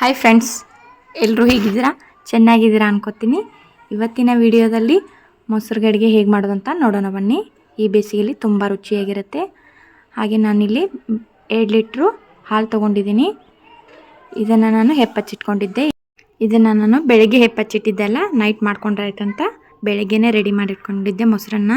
Hi friends ಎಲ್ಲರೂ ಹೇಗಿದ್ದೀರಾ? ಚೆನ್ನಾಗಿದ್ದೀರಾ ಅನ್ಕೋತೀನಿ. ಇವತ್ತಿನ ವಿಡಿಯೋದಲ್ಲಿ ಮೊಸರು ಗಡಿಗೆ ಹೇಗೆ ಮಾಡೋದಂತ ನೋಡೋಣ ಬನ್ನಿ. ಈ ಬೇಸಿಗೆಯಲ್ಲಿ ತುಂಬ ರುಚಿಯಾಗಿರುತ್ತೆ. ಹಾಗೆ ನಾನಿಲ್ಲಿ ಎರಡು ಲೀಟ್ರು ಹಾಲು ತೊಗೊಂಡಿದ್ದೀನಿ. ಇದನ್ನು ನಾನು ಹೆಪ್ಪಚ್ಚಿಟ್ಕೊಂಡಿದ್ದೆ. ಇದನ್ನು ನಾನು ಬೆಳಗ್ಗೆ ಹೆಪ್ಪಚ್ಚಿಟ್ಟಿದ್ದೆ ಅಲ್ಲ ನೈಟ್ ಮಾಡ್ಕೊಂಡ್ರೆ ಆಯ್ತಂತ ಬೆಳಗ್ಗೆನೇ ರೆಡಿ ಮಾಡಿಟ್ಕೊಂಡಿದ್ದೆ ಮೊಸರನ್ನ.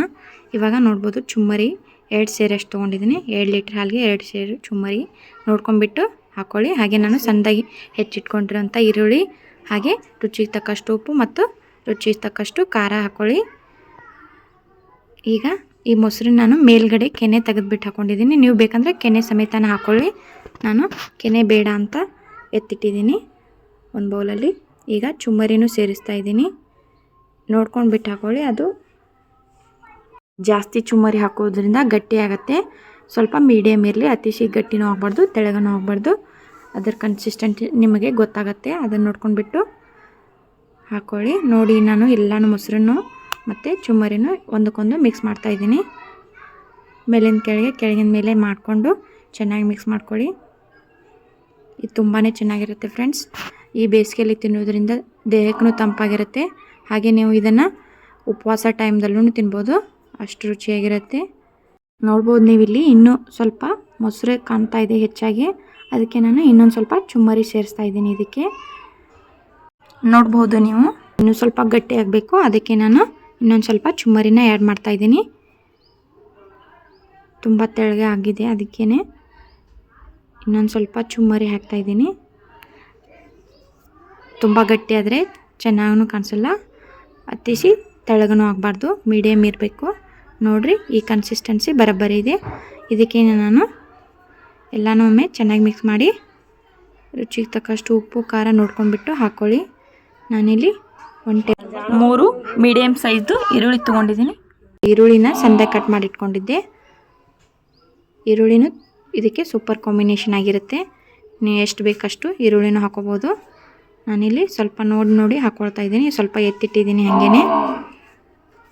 ಇವಾಗ ನೋಡ್ಬೋದು ಚುಮ್ಮರಿ, ಎರಡು ಸೇರಷ್ಟು ತೊಗೊಂಡಿದ್ದೀನಿ. ಎರಡು ಲೀಟ್ರ್ ಹಾಲಿಗೆ ಎರಡು ಸೇರು ಚುಮ್ಮರಿ ನೋಡ್ಕೊಂಬಿಟ್ಟು ಹಾಕ್ಕೊಳ್ಳಿ ಹಾಗೆ ನಾನು ಸಣ್ಣದಾಗಿ ಹೆಚ್ಚಿಟ್ಕೊಂಡಿರೋಂಥ ಈರುಳ್ಳಿ ಹಾಗೆ ರುಚಿಗೆ ತಕ್ಕಷ್ಟು ಉಪ್ಪು ಮತ್ತು ರುಚಿಗೆ ತಕ್ಕಷ್ಟು ಖಾರ ಹಾಕ್ಕೊಳ್ಳಿ ಈಗ ಈ ಮೊಸರನ್ನ ನಾನು ಮೇಲ್ಗಡೆ ಕೆನೆ ತೆಗೆದುಬಿಟ್ಟು ಹಾಕ್ಕೊಂಡಿದ್ದೀನಿ ನೀವು ಬೇಕಂದರೆ ಕೆನೆ ಸಮೇತನ ಹಾಕ್ಕೊಳ್ಳಿ ನಾನು ಕೆನೆ ಬೇಡ ಅಂತ ಎತ್ತಿಟ್ಟಿದ್ದೀನಿ ಒಂದು ಬೌಲಲ್ಲಿ. ಈಗ ಚುಮ್ಮರಿನೂ ಸೇರಿಸ್ತಾ ಇದ್ದೀನಿ. ನೋಡ್ಕೊಂಡು ಬಿಟ್ಟು ಹಾಕ್ಕೊಳ್ಳಿ ಅದು ಜಾಸ್ತಿ ಚುಮ್ಮರಿ ಹಾಕೋದ್ರಿಂದ ಗಟ್ಟಿ ಆಗುತ್ತೆ. ಸ್ವಲ್ಪ ಮೀಡಿಯಮ್ ಇರಲಿ ಅತಿಶಿ ಗಟ್ಟಿನೂ ಆಗಬಾರ್ದು, ತೆಳಗನೂ ಆಗಬಾರ್ದು. ಅದರ ಕನ್ಸಿಸ್ಟೆಂಟ್ ನಿಮಗೆ ಗೊತ್ತಾಗುತ್ತೆ. ಅದನ್ನು ನೋಡ್ಕೊಂಡ್ಬಿಟ್ಟು ಹಾಕ್ಕೊಳ್ಳಿ ನೋಡಿ, ನಾನು ಎಲ್ಲನೂ ಮೊಸರನ್ನು ಮತ್ತು ಚುಮ್ಮರಿನೂ ಒಂದಕ್ಕೊಂದು ಮಿಕ್ಸ್ ಮಾಡ್ತಾಯಿದ್ದೀನಿ ಮೇಲಿನ ಕೆಳಗೆ, ಕೆಳಗಿನ ಮೇಲೆ ಮಾಡಿಕೊಂಡು ಚೆನ್ನಾಗಿ ಮಿಕ್ಸ್ ಮಾಡ್ಕೊಳ್ಳಿ. ಇದು ತುಂಬಾ ಚೆನ್ನಾಗಿರುತ್ತೆ ಫ್ರೆಂಡ್ಸ್ ಈ ಬೇಸಿಗೆಯಲ್ಲಿ ತಿನ್ನೋದ್ರಿಂದ ದೇಹಕ್ಕೂ ತಂಪಾಗಿರುತ್ತೆ. ಹಾಗೆ ನೀವು ಇದನ್ನು ಉಪವಾಸ ಟೈಮ್ದಲ್ಲೂ ತಿನ್ಬೋದು. ಅಷ್ಟು ರುಚಿಯಾಗಿರುತ್ತೆ. ನೋಡ್ಬೋದು ನೀವಿಲ್ಲಿ ಇನ್ನೂ ಸ್ವಲ್ಪ ಮೊಸರು ಕಾಣ್ತಾ ಇದೆ ಹೆಚ್ಚಾಗಿ. ಅದಕ್ಕೆ ನಾನು ಇನ್ನೊಂದು ಸ್ವಲ್ಪ ಚುಮ್ಮರಿ ಸೇರಿಸ್ತಾ ಇದ್ದೀನಿ ಇದಕ್ಕೆ. ನೋಡ್ಬೋದು ನೀವು. ಇನ್ನೂ ಸ್ವಲ್ಪ ಗಟ್ಟಿ ಆಗಬೇಕು. ಅದಕ್ಕೆ ನಾನು ಇನ್ನೊಂದು ಸ್ವಲ್ಪ ಚುಮ್ಮರಿನ ಆ್ಯಡ್ ಮಾಡ್ತಾ ಇದ್ದೀನಿ. ತುಂಬ ತೆಳಗೆ ಆಗಿದೆ ಅದಕ್ಕೇ ಇನ್ನೊಂದು ಸ್ವಲ್ಪ ಚುಮ್ಮರಿ ಹಾಕ್ತಾ ಇದ್ದೀನಿ. ತುಂಬ ಗಟ್ಟಿ ಆದರೆ ಚೆನ್ನಾಗೂ ಕಾಣಿಸಲ್ಲ. ಹತ್ತಿಸಿ ತೆಳಗನೂ ಆಗಬಾರ್ದು. ಮೀಡಿಯಮ್ ಇರಬೇಕು. ನೋಡಿರಿ ಈ ಕನ್ಸಿಸ್ಟೆನ್ಸಿ ಬರೋಬ್ಬರಿ ಇದೆ. ಇದಕ್ಕೆ ನಾನು ಎಲ್ಲನೂ ಒಮ್ಮೆ ಚೆನ್ನಾಗಿ ಮಿಕ್ಸ್ ಮಾಡಿ ರುಚಿಗೆ ತಕ್ಕಷ್ಟು ಉಪ್ಪು ಖಾರ ನೋಡ್ಕೊಂಡ್ಬಿಟ್ಟು ಹಾಕ್ಕೊಳ್ಳಿ ನಾನಿಲ್ಲಿ ಒನ್ ಟೇ ಮೂರು ಮೀಡಿಯಮ್ ಸೈಜ್ದು ಈರುಳ್ಳಿ ತೊಗೊಂಡಿದ್ದೀನಿ. ಈರುಳ್ಳಿನ ಸಣ್ಣದಾಗಿ ಕಟ್ ಮಾಡಿ ಇಟ್ಕೊಂಡಿದ್ದೆ ಈರುಳ್ಳಿನೂ ಇದಕ್ಕೆ ಸೂಪರ್ ಕಾಂಬಿನೇಷನ್ ಆಗಿರುತ್ತೆ. ನೀವು ಎಷ್ಟು ಬೇಕಷ್ಟು ಈರುಳ್ಳಿನೂ ಹಾಕೋಬೋದು. ನಾನಿಲ್ಲಿ ಸ್ವಲ್ಪ ನೋಡಿ ನೋಡಿ ಹಾಕ್ಕೊಳ್ತಾ ಇದ್ದೀನಿ. ಸ್ವಲ್ಪ ಎತ್ತಿಟ್ಟಿದ್ದೀನಿ ಹಾಗೇ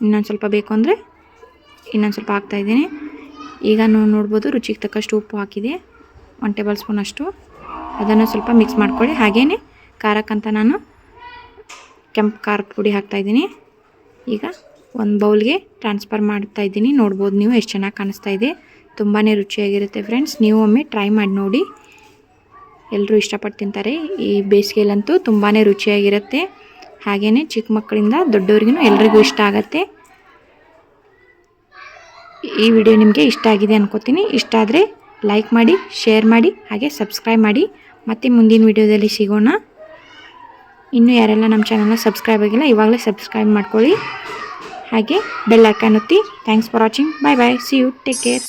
ಇನ್ನೊಂದು ಸ್ವಲ್ಪ ಬೇಕು ಅಂದರೆ ಇನ್ನೊಂದು ಸ್ವಲ್ಪ ಹಾಕ್ತಾಯಿದ್ದೀನಿ ಈಗ ನೀವು ನೋಡ್ಬೋದು ರುಚಿಗೆ ತಕ್ಕಷ್ಟು ಉಪ್ಪು ಹಾಕಿದೆ. ಒನ್ ಟೇಬಲ್ ಸ್ಪೂನ್ ಅಷ್ಟು. ಅದನ್ನು ಸ್ವಲ್ಪ ಮಿಕ್ಸ್ ಮಾಡ್ಕೊಳ್ಳಿ. ಹಾಗೆಯೇ ಖಾರಕ್ಕಂತ ನಾನು ಕೆಂಪು ಖಾರದ ಪುಡಿ ಹಾಕ್ತಾಯಿದ್ದೀನಿ ಈಗ ಒಂದು ಬೌಲ್ಗೆ ಟ್ರಾನ್ಸ್ಫರ್ ಮಾಡ್ತಾ ಇದ್ದೀನಿ. ನೋಡ್ಬೋದು ನೀವು ಎಷ್ಟು ಚೆನ್ನಾಗಿ ಕಾಣಿಸ್ತಾ ಇದೆ. ತುಂಬಾ ರುಚಿಯಾಗಿರುತ್ತೆ ಫ್ರೆಂಡ್ಸ್ ನೀವು ಒಮ್ಮೆ ಟ್ರೈ ಮಾಡಿ ನೋಡಿ. ಎಲ್ಲರೂ ಇಷ್ಟಪಟ್ಟು ತಿಂತಾರೆ. ಈ ಬೇಸಿಗೆಯಲ್ಲಂತೂ ತುಂಬಾ ರುಚಿಯಾಗಿರುತ್ತೆ. ಹಾಗೆಯೇ ಚಿಕ್ಕ ಮಕ್ಕಳಿಂದ ದೊಡ್ಡವ್ರಿಗೂ ಎಲ್ರಿಗೂ ಇಷ್ಟ ಆಗುತ್ತೆ. ಈ ವಿಡಿಯೋ ನಿಮಗೆ ಇಷ್ಟ ಆಗಿದೆ ಅನ್ಕೋತೀನಿ. ಇಷ್ಟ ಆದರೆ ಲೈಕ್ ಮಾಡಿ ಶೇರ್ ಮಾಡಿ, ಹಾಗೆ ಸಬ್ಸ್ಕ್ರೈಬ್ ಮಾಡಿ. ಮತ್ತೆ ಮುಂದಿನ ವಿಡಿಯೋದಲ್ಲಿ ಸಿಗೋಣ. ಇನ್ನೂ ಯಾರೆಲ್ಲ ನಮ್ಮ ಚಾನಲ್ನ ಸಬ್ಸ್ಕ್ರೈಬ್ ಆಗಿಲ್ಲ, ಇವಾಗಲೇ ಸಬ್ಸ್ಕ್ರೈಬ್ ಮಾಡ್ಕೊಳ್ಳಿ. ಹಾಗೆ ಬೆಲ್ ಐಕಾನ್ ಒತ್ತಿ. Thanks for watching bye bye see you take care